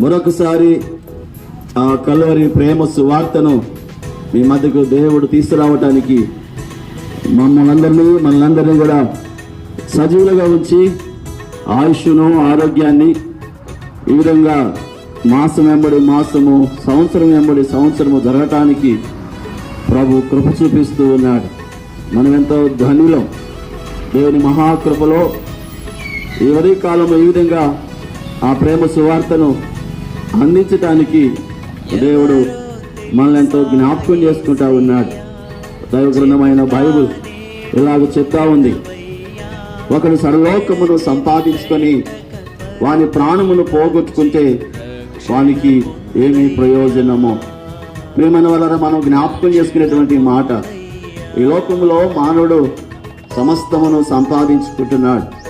మరొకసారి ఆ కల్వరి ప్రేమ సువార్తను మీ మధ్యకు దేవుడు తీసుకురావటానికి మమ్మల్ని అందరినీ మనందరినీ కూడా సజీవులుగా ఉంచి ఆయుష్ను ఆరోగ్యాన్ని ఈ విధంగా మాసం వెంబడి మాసము సంవత్సరం వెంబడి సంవత్సరము జరగటానికి ప్రభు కృప చూపిస్తూ ఉన్నాడు. మనం ఎంతో ధనులం దేవుని మహాకృపలో ఈ కాలంలో ఈ విధంగా ఆ ప్రేమ సువార్తను అందించటానికి దేవుడు మనల్ని ఎంతో జ్ఞాపకం చేసుకుంటా ఉన్నాడు. దైవ గ్రంథమైన బైబుల్ ఇలాగ చెప్తా ఉంది. ఒకడు సర్వలోకమును సంపాదించుకొని వాని ప్రాణమును పోగొట్టుకుంటే వానికి ఏమీ ప్రయోజనమో? ప్రేమన వలన మనం జ్ఞాపకం చేసుకునేటువంటి మాట ఈ లోకములో మానవుడు సమస్తమును సంపాదించుకుంటున్నాడు.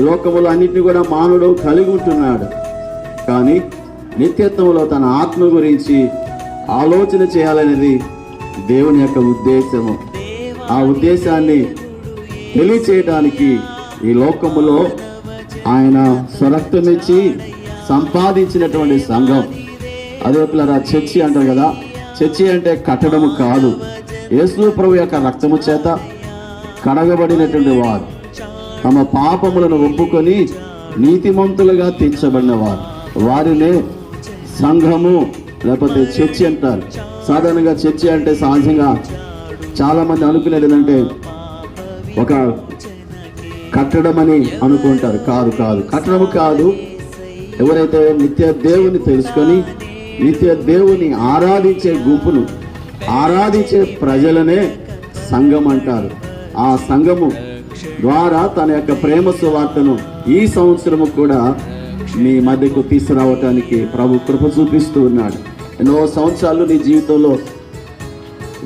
ఈ లోకములో అన్నిటిని కూడా మానవుడు కలిగి ఉంటున్నాడు. కానీ నిత్యత్వంలో తన ఆత్మ గురించి ఆలోచన చేయాలనేది దేవుని యొక్క ఉద్దేశము. ఆ ఉద్దేశాన్ని తెలియచేయడానికి ఈ లోకములో ఆయన స్వరక్తమిచ్చి సంపాదించినటువంటి సంఘం. అదే పిల్లరా చర్చి అంటారు కదా. చర్చి అంటే కట్టడము కాదు. యేసు ప్రభు యొక్క రక్తము చేత కడగబడినటువంటి వారు. తమ పాపములను ఒప్పుకొని నీతిమంతులుగా తీర్చబడిన వారు. వారినే సంఘము లేకపోతే చర్చి అంటారు. సాధారణంగా చర్చి అంటే సహజంగా చాలా మంది అనుకునేది ఏంటంటే ఒక కట్టడం అని అనుకుంటారు. కాదు కాదు. కట్టడం కాదు. ఎవరైతే నిత్య దేవుని తెలుసుకొని నిత్య దేవుని ఆరాధించే గుంపును ఆరాధించే ప్రజలనే సంఘం అంటారు. ఆ సంఘము ద్వారా తన యొక్క ప్రేమ సువార్తను ఈ సంవత్సరము కూడా మీ మధ్యకు తీసుకురావటానికి ప్రభు కృప చూపిస్తూ ఉన్నాడు. ఎన్నో సంవత్సరాలు నీ జీవితంలో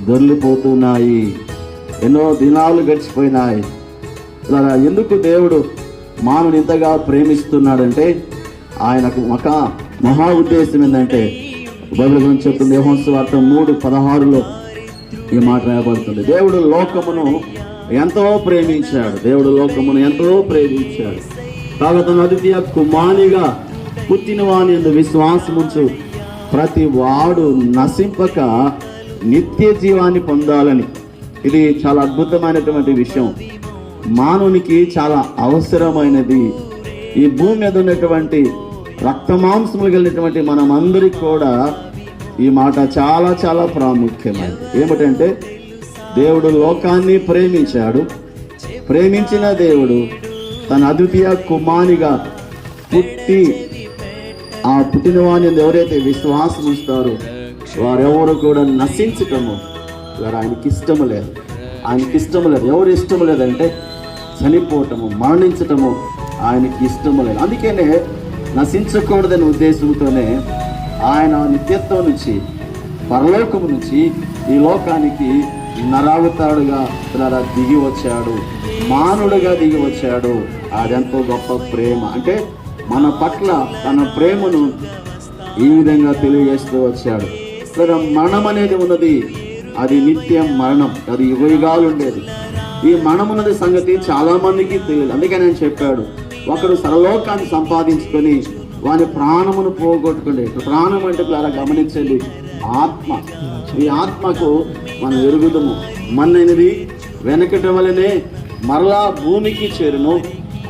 దొరికిపోతున్నాయి. ఎన్నో దినాలు గడిచిపోయినాయి. అలా ఎందుకు దేవుడు మానవుని ఇంతగా ప్రేమిస్తున్నాడంటే ఆయనకు ఒక మహా ఉద్దేశం ఏంటంటే బైబిల్ గురించి చెప్తుంది యోహోన్స్ వార్త మూడు పదహారులో ఈ మాట రాయబడుతుంది. దేవుడు లోకమును ఎంతో ప్రేమించాడు. దేవుడు లోకమును ఎంతో ప్రేమించాడు. కాగా తన అద్వితీయ కుమానిగా పుట్టిన వాని ఎందు విశ్వాసముంచు ప్రతి వాడు నశింపక నిత్య జీవాన్ని పొందాలని. ఇది చాలా అద్భుతమైనటువంటి విషయం. మానవునికి చాలా అవసరమైనది. ఈ భూమి మీద ఉన్నటువంటి రక్తమాంసములు కలిగినటువంటి మనమందరికి కూడా ఈ మాట చాలా చాలా ప్రాముఖ్యమైనది. ఏమిటంటే దేవుడు లోకాన్ని ప్రేమించాడు. ప్రేమించిన దేవుడు తన అద్వితీయ కుమానిగా పుట్టి ఆ పుట్టినవాణి ఎవరైతే విశ్వాసం ఉంచుతారో వారెవరు కూడా నశించటము. వారు ఆయనకి ఇష్టము లేదు. ఆయనకి ఇష్టము లేదు. ఎవరు ఇష్టము లేదంటే చనిపోవటము మరణించటము ఆయనకి ఇష్టము లేదు. అందుకనే నశించకూడదనే ఉద్దేశంతోనే ఆయన నిత్యత్వం నుంచి పరలోకము నుంచి ఈ లోకానికి నరావతాడుగా ఇలా దిగి వచ్చాడు. మానుడుగా దిగి వచ్చాడు. అదెంతో గొప్ప ప్రేమ. అంటే మన పట్ల తన ప్రేమను ఈ విధంగా తెలియజేస్తూ వచ్చాడు. ఇక్కడ మరణం అనేది ఉన్నది అది నిత్యం మరణం. అది యుగయుగాలు ఉండేది. ఈ మరణం ఉన్నది సంగతి చాలామందికి తెలియదు. అందుకే నేను చెప్పాడు. ఒకడు సర్వలోకాన్ని సంపాదించుకొని వాని ప్రాణమును పోగొట్టుకుంటే ప్రాణం అంటే అలా గమనించండి. ఆత్మ. ఈ ఆత్మకు మనం ఎరుగుదము. మన్నైనది? వెనకటి వలనే మరలా భూమికి చేరును.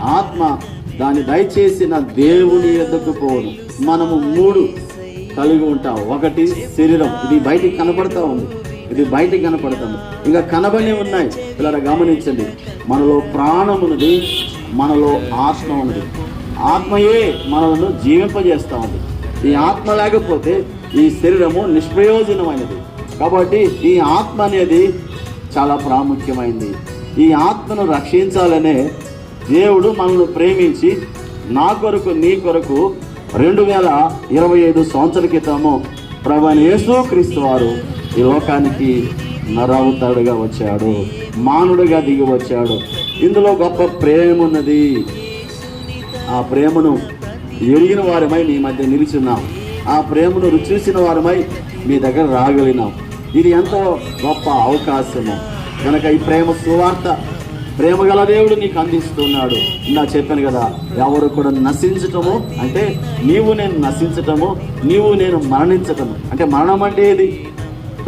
ఆత్మ దాన్ని దయచేసిన దేవుని ఎద్దకు పోను మనము మూడు కలిగి ఉంటాం. ఒకటి శరీరం. ఇది బయటికి కనపడతా ఉంది. ఇది బయటికి కనపడుతుంది ఇంకా కనబడి ఉన్నాయి. ఇలా గమనించండి. మనలో ప్రాణం ఉన్నది. మనలో ఆత్మ ఉన్నది. ఆత్మయే మనలను జీవింపజేస్తా ఉంది. ఈ ఆత్మ లేకపోతే ఈ శరీరము నిష్ప్రయోజనమైనది. కాబట్టి ఈ ఆత్మ అనేది చాలా ప్రాముఖ్యమైనది ఈ ఆత్మను రక్షించాలనే దేవుడు మనల్ని ప్రేమించి నా కొరకు నీ కొరకు రెండు వేల ఇరవై ఐదు సంవత్సరాల క్రితము ప్రభు యేసు క్రీస్తు వారు ఈ లోకానికి నరవుతాడుగా వచ్చాడు. మానుడుగా దిగి వచ్చాడు. ఇందులో గొప్ప ప్రేమ ఉన్నది. ఆ ప్రేమను ఎరిగిన వారమై మీ మధ్య నిలిచున్నాం ఆ ప్రేమను రుచి వారమై మీ దగ్గర రాగలిగినాం. ఇది ఎంతో గొప్ప అవకాశము. కనుక ఈ ప్రేమ సువార్త ప్రేమ గల దేవుడు నీకు అందిస్తున్నాడు. ఇందా చెప్పాను కదా ఎవరు కూడా నశించటము అంటే నీవు నేను నశించటము నీవు నేను మరణించటము. అంటే మరణం అంటే ఏది?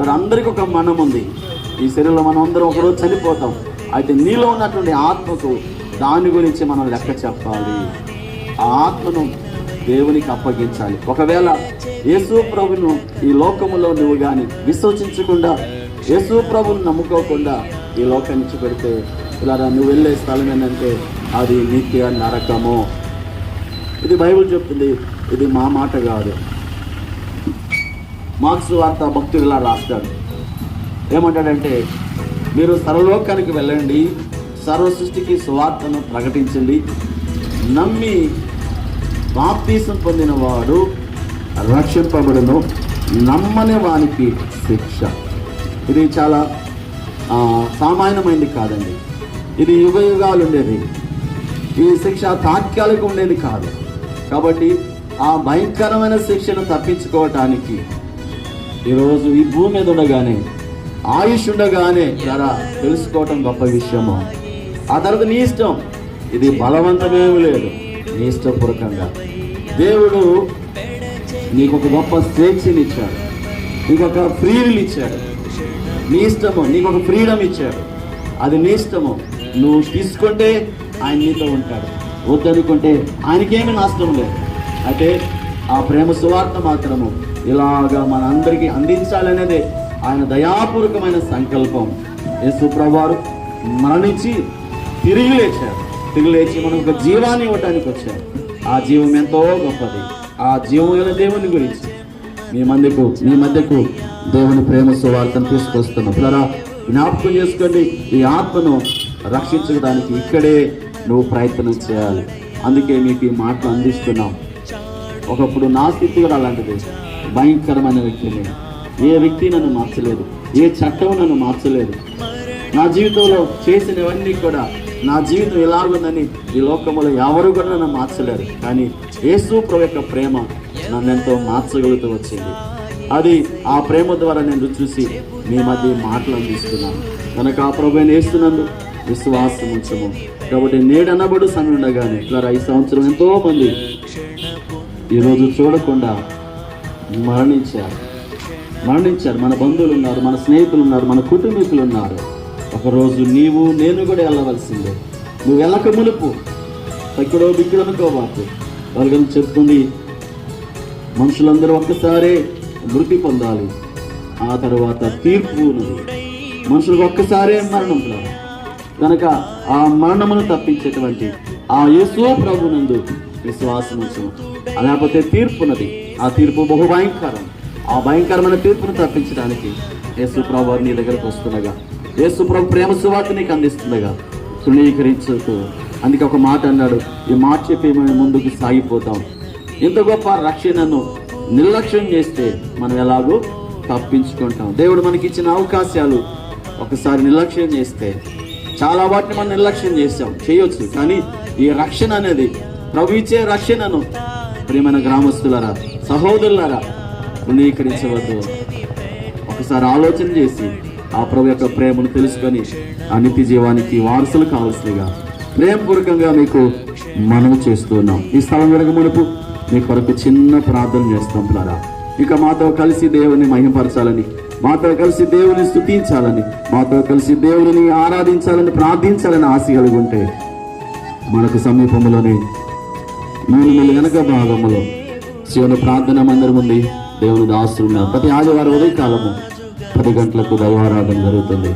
మరి అందరికి ఒక మరణం ఉంది. ఈ శరీరంలో మనం అందరం ఒకరోజు చనిపోతాం. అయితే నీలో ఉన్నటువంటి ఆత్మకు దాని గురించి మనం లెక్క చెప్పాలి. ఆ ఆత్మను దేవునికి అప్పగించాలి. ఒకవేళ యేసు ప్రభును ఈ లోకములో నువ్వు కానీ విశ్వసించకుండా యేసు ప్రభును నమ్ముకోకుండా ఈ లోకం నుంచి పెడితే ఇలా నువ్వు వెళ్ళే స్థలం ఏంటంటే అది నిత్య నరకము. ఇది బైబిల్ చెప్తుంది ఇది మా మాట కాదు. మార్క్స్ వార్త భక్తుడిలా రాస్తాడు. ఏమంటాడంటే మీరు సర్వలోకానికి వెళ్ళండి సర్వ సృష్టికి సువార్తను ప్రకటించండి నమ్మి బాప్తీసం పొందిన వాడు రక్షింపబడును నమ్మని వానికి శిక్ష. ఇది చాలా సామాన్యమైంది సామాన్యమైనది కాదండి. ఇది యుగ యుగాలు ఉండేది ఈ శిక్ష తాత్కాలిక ఉండేది కాదు. కాబట్టి ఆ భయంకరమైన శిక్షను తప్పించుకోవటానికి ఈరోజు ఈ భూమి మీద ఉండగానే ఆయుష్ ఉండగానే ధర తెలుసుకోవటం గొప్ప విషయము. ఆ తర్వాత నీ ఇష్టం. ఇది బలవంతమేమి లేదు. నీ ఇష్టపూర్వకంగా దేవుడు నీకు ఒక గొప్ప స్వేచ్ఛని ఇచ్చాడు నీకు ఒక ఫ్రీడమ్ ఇచ్చాడు నీ ఇష్టము నీకు ఒక ఫ్రీడమ్ ఇచ్చాడు అది నీ ఇష్టము. నువ్వు తీసుకుంటే ఆయన నీతో ఉంటాడు. వద్దనుకుంటే ఆయనకేమీ నష్టం లేదు. అయితే ఆ ప్రేమ సువార్త మాత్రము ఇలాగా మనందరికీ అందించాలనేదే ఆయన దయాపూర్వకమైన సంకల్పం. యేసు ప్రభువారు మరణించి తిరిగి లేచారు. తిరిగి లేచి మనకు ఒక జీవాన్ని ఇవ్వటానికి వచ్చాం. ఆ జీవం ఎంతో గొప్పది. ఆ జీవం దేవుని గురించి. మీ మందికు మీ మధ్యకు దేవుని ప్రేమ సువార్తను తీసుకొస్తున్నాం. పిల్లరా జ్ఞాపకం చేసుకోండి. ఈ ఆత్మను రక్షించడానికి ఇక్కడే నువ్వు ప్రయత్నం చేయాలి. అందుకే మీకు ఈ మాటలు అందిస్తున్నాం. ఒకప్పుడు నా స్థితి కూడా అలాంటిది. భయంకరమైన వ్యక్తిని ఏ వ్యక్తి నన్ను మార్చలేదు. ఏ చట్టం నన్ను మార్చలేదు. నా జీవితంలో చేసినవన్నీ కూడా నా జీవితం ఎలాగుందని ఈ లోకంలో ఎవరు కూడా నన్ను మార్చలేరు. కానీ యేసు ప్రభు యొక్క ప్రేమ నన్ను ఎంతో మార్చగలుగుతూ వచ్చింది. అది ఆ ప్రేమ ద్వారా నేను చూసి మీ మధ్య ఈ మాటలు అందిస్తున్నాను. కనుక ఆ ప్రభుని వేస్తున్నందు విశ్వాసం ఉంచము. కాబట్టి నేడనబడు సమయం ఉండగానే ఇట్లా ఈ సంవత్సరం ఎంతో మంది ఈరోజు చూడకుండా మరణించారు. మరణించారు. మన బంధువులు ఉన్నారు మన స్నేహితులు ఉన్నారు మన కుటుంబీకులు ఉన్నారు. ఒకరోజు నీవు నేను కూడా వెళ్ళవలసిందే. నువ్వు వెళ్ళక మునుపు ఎక్కడో దిక్కుడు అనుకోబాకు వాళ్ళని చెప్తుంది మనుషులందరూ ఒక్కసారే మృతి పొందాలి. ఆ తర్వాత తీర్పు ఉన్నది. మనుషులకు ఒక్కసారే మరణం రాదు. కనుక ఆ మరణమును తప్పించేటువంటి ఆ యేసు ప్రభునందు విశ్వాసం లేకపోతే లేకపోతే ఉన్నది. ఆ తీర్పు బహు భయంకరం. ఆ భయంకరమైన తీర్పును తప్పించడానికి యేసు ప్రభు నీ దగ్గరకు వస్తుండగా యేసుప్రభు ప్రేమ సువార్త నీకు అందిస్తుండగా. తృణీకరించుతూ అందుకే ఒక మాట అన్నాడు ఈ మాట చెప్పి మేము ముందుకు సాగిపోతాం. ఇంత గొప్ప రక్షణను నిర్లక్ష్యం చేస్తే మనం ఎలాగో తప్పించుకుంటాం. దేవుడు మనకి ఇచ్చిన అవకాశాలు ఒకసారి నిర్లక్ష్యం చేస్తే చాలా వాటిని మనం నిర్లక్ష్యం చేస్తాం. చేయొచ్చు కానీ ఈ రక్షణ అనేది ప్రభు ఇచ్చే రక్షణను ప్రియమైన గ్రామస్తులరా సహోదరులరా తృణీకరించవద్దు. ఒకసారి ఆలోచన చేసి ఆ ప్రభు యొక్క ప్రేమను తెలుసుకొని ఆ నిత్య జీవానికి వారసులు కావాల్సినగా ప్రేమపూర్వకంగా మీకు మనం చేస్తున్నాం ఈ స్థలం వెనక మునుపు మీ కొరకు చిన్న ప్రార్థన చేస్తాం ప్లారా ఇక మాతో కలిసి దేవుని మహిమపరచాలని మాతో కలిసి దేవుని స్థుతించాలని మాతో కలిసి దేవుని ఆరాధించాలని ప్రార్థించాలని ఆశ కలిగి ఉంటే మనకు సమీపంలోనే మూడు వెనక భాగంలో శివుని ప్రార్థన మందిరం ఉంది. దేవుని దాస్తున్నారు ప్రతి ఆదివారం ఉదయకాలము పది గంటలకు దైవారాధన జరుగుతుంది.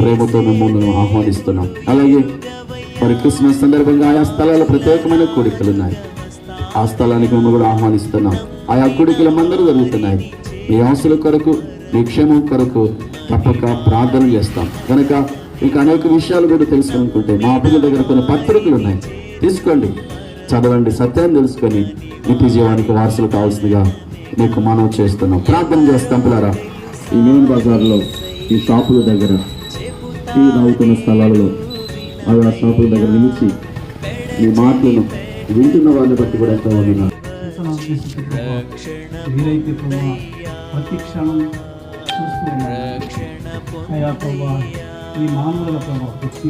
ప్రేమతో మిమ్మల్ని ఆహ్వానిస్తున్నాం. అలాగే మరి క్రిస్మస్ సందర్భంగా ఆయా స్థలాల్లో ప్రత్యేకమైన కోరికలు ఉన్నాయి. ఆ స్థలానికి మేము కూడా ఆహ్వానిస్తున్నాం. ఆయా కోరికలు మందరూ జరుగుతున్నాయి. మీ ఆశల కొరకు మీ క్షేమం కొరకు తప్పక ప్రార్థన చేస్తాం. కనుక మీకు అనేక విషయాలు కూడా తెలుసుకోనుకుంటే మా అప్పుల దగ్గర కొన్ని పత్రికలు ఉన్నాయి. తీసుకోండి. చదవండి సత్యాన్ని తెలుసుకొని నిత్య జీవానికి వారసులు కావాల్సిందిగా మీకు మనం చేస్తున్నాం. ప్రార్థన చేస్తాం పిల్లరా. ఈ మెయిన్ బజార్లో ఈ షాపుల దగ్గర టీ తాగుతున్న స్థలాలలో ఆయా షాపుల దగ్గర నిలిచి ఈ మాటలను వింటున్న వాళ్ళని బట్టి కూడా ఎంతో వందనాలు. వీరైతే ప్రభావ ప్రతి క్షణం అయ్యా ప్రభావ ఈ మానవుల ప్రభావ ప్రతి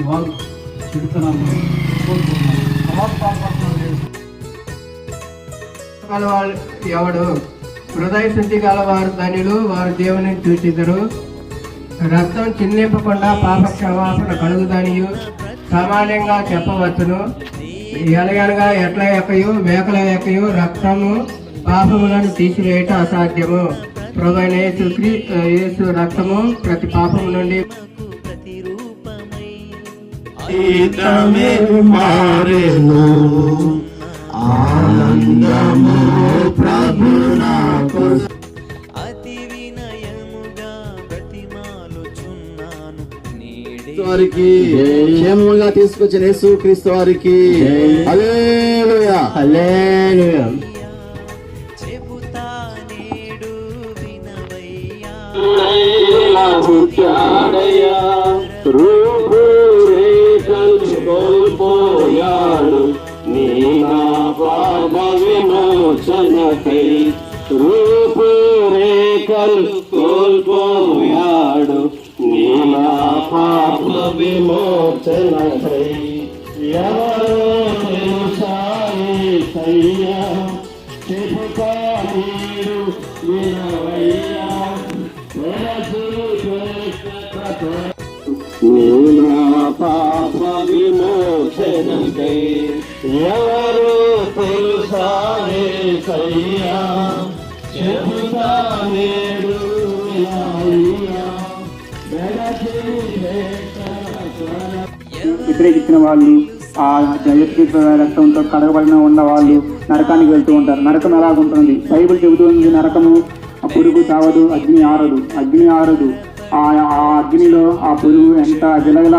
గలవాడు ఎవడు? హృదయ శుద్ధి గల వారు ధనులు వారు దేవుని చూచిదరు. రక్తం చిందింపకుండా పాప క్షమాపణ కలుగుదనియు. సామాన్యంగా చెప్పవచ్చును. ఎలగనగా ఎట్ల ఎక్కయు మేకల ఎక్కయు రక్తము పాపములను తీసివేయటం అసాధ్యము. ప్రభైన యేసు క్రీ యేసు రక్తము ప్రతి పాపము నుండి జీవితమే మారెను. ఆనందము ప్రభు నాకు అతి వినయముగా బ్రతిమాలుచున్నాను నేడే వారికి క్షేమంగా తీసుకొచ్చిన యేసు క్రీస్తు వారికి. హల్లెలూయా. హల్లెలూయా. చెబుతా నేడు వినవయ్యా కోల్పోయాడు నీ నా పాప విమోచనకై రూపురేఖలు కోల్పోయాడు నీలా నా పాప విమోచనకై. యా విమోచనకై ఎవరు తెలుసారే సయ్యా చెబుతా నేడు వ్యతిరేకించిన వాళ్ళు ఆ జయశ్రీత రక్తంతో కడగబడిన ఉన్న వాళ్ళు నరకానికి వెళ్తూ ఉంటారు. నరకం ఎలాగుంటుంది? బైబిల్ చెబుతుంది నరకము పురుగు చావదు అగ్ని ఆరదు. అగ్ని ఆరదు. ఆ ఆ అగ్నిలో ఆ పురుగు ఎంత గిలగిల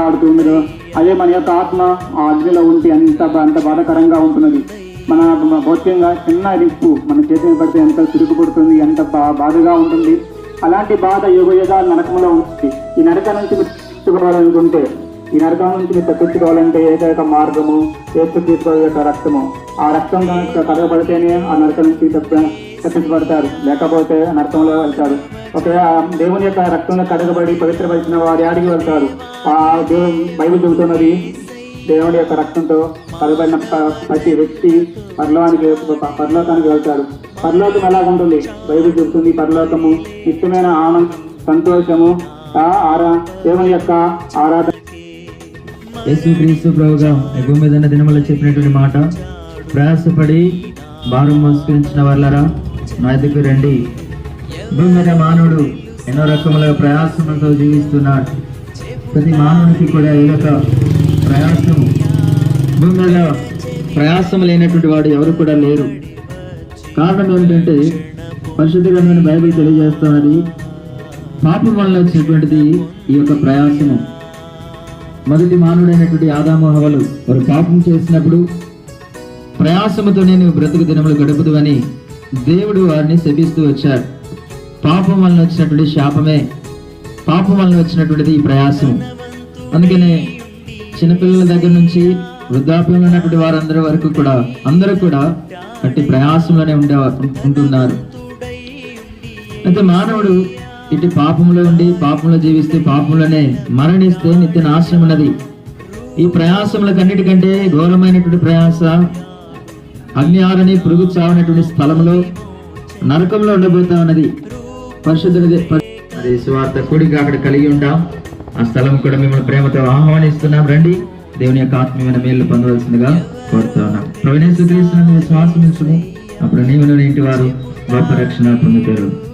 అదే మన యొక్క ఆత్మ ఆ అగ్నిలో ఉంటే అంత అంత బాధకరంగా ఉంటున్నది. మన భౌతికంగా చిన్న రిప్పు మన చేతిని పడితే ఎంత చురుకు ఎంత బా బాధగా ఉంటుంది. అలాంటి బాధ యుగ యుగాలు నరకంలో ఉంటుంది. ఈ నరకం నుంచి మీరు తప్పించుకోవాలనుకుంటే ఈ నరకం నుంచి మీరు తప్పించుకోవాలంటే ఏకైక మార్గము ఏసు తీసుకో యొక్క రక్తము. ఆ రక్తం కనుక కడగబడితేనే ఆ నరకం నుంచి తప్ప తప్పించబడతారు. లేకపోతే నరకంలో వెళ్తారు. ఒకవేళ దేవుని యొక్క రక్తంలో కడగబడి పవిత్రపరిచిన వారి ఆడికి వెళ్తారు ఆ దేవుని బైబిల్ చెబుతున్నది దేవుడి యొక్క రక్తంతో కడగబడిన ప్రతి వ్యక్తి పరలోకానికి పరలోకానికి వెళ్తారు పరలోకం ఎలాగుంటుంది బైబిల్ చెబుతుంది పరలోకము నిత్యమైన ఆనంద సంతోషము ఆ ఆరా దేవుని యొక్క ఆరాధన యేసుక్రీస్తు ప్రభుగా భూమి మీద దినములు చెప్పినటువంటి మాట ప్రయాసపడి భారం మోసుకరించిన వాళ్ళరా నా ఎదుగు రండి. భూమి మానవుడు ఎన్నో రకముల ప్రయాసములతో జీవిస్తున్నాడు. ప్రతి మానవునికి కూడా ఏదో ప్రయాసము భూమి ప్రయాసం లేనటువంటి వాడు ఎవరు కూడా లేరు. కారణం ఏమిటంటే పరిశుద్ధ గ్రంథమైన బైబిల్ తెలియజేస్తున్నది పాపం వల్ల వచ్చినటువంటిది ఈ యొక్క ప్రయాసము. మొదటి మానవుడైనటువంటి ఆదామోహవలు వారు పాపం చేసినప్పుడు ప్రయాసముతో నేను బ్రతుకు దినములు గడుపుదు అని దేవుడు వారిని శపిస్తూ వచ్చారు పాపం వలన వచ్చినటువంటి శాపమే. పాపం వలన వచ్చినటువంటిది ఈ ప్రయాసం అందుకనే చిన్నపిల్లల దగ్గర నుంచి వృద్ధాప్యంలో ఉన్నటువంటి వారందరి వరకు కూడా అందరూ కూడా అట్టి ప్రయాసంలోనే ఉండే ఉంటున్నారు. అయితే మానవుడు ఇటు పాపంలో ఉండి పాపంలో జీవిస్తే పాపంలోనే మరణిస్తే నిత్య నాశనం ఉన్నది. ఈ ప్రయాసములకన్నిటికంటే ఘోరమైనటువంటి ప్రయాస అగ్ని ఆరని పురుగు చావనటువంటి స్థలంలో నరకంలో ఉండబోతా ఉన్నది. పరిశుద్ధుడి స్వార్థ కూడిక అక్కడ కలిగి ఉంటాం. ఆ స్థలం కూడా మిమ్మల్ని ప్రేమతో ఆహ్వానిస్తున్నాం. రండి. దేవుని యొక్క ఆత్మీయమైన మేలు పొందవలసిందిగా కోరుతా ఉన్నాం. ప్రవీణేశ్వర శ్వాసం అప్పుడు నీవు ఇంటి వారు గొప్ప రక్షణ పొందుతారు.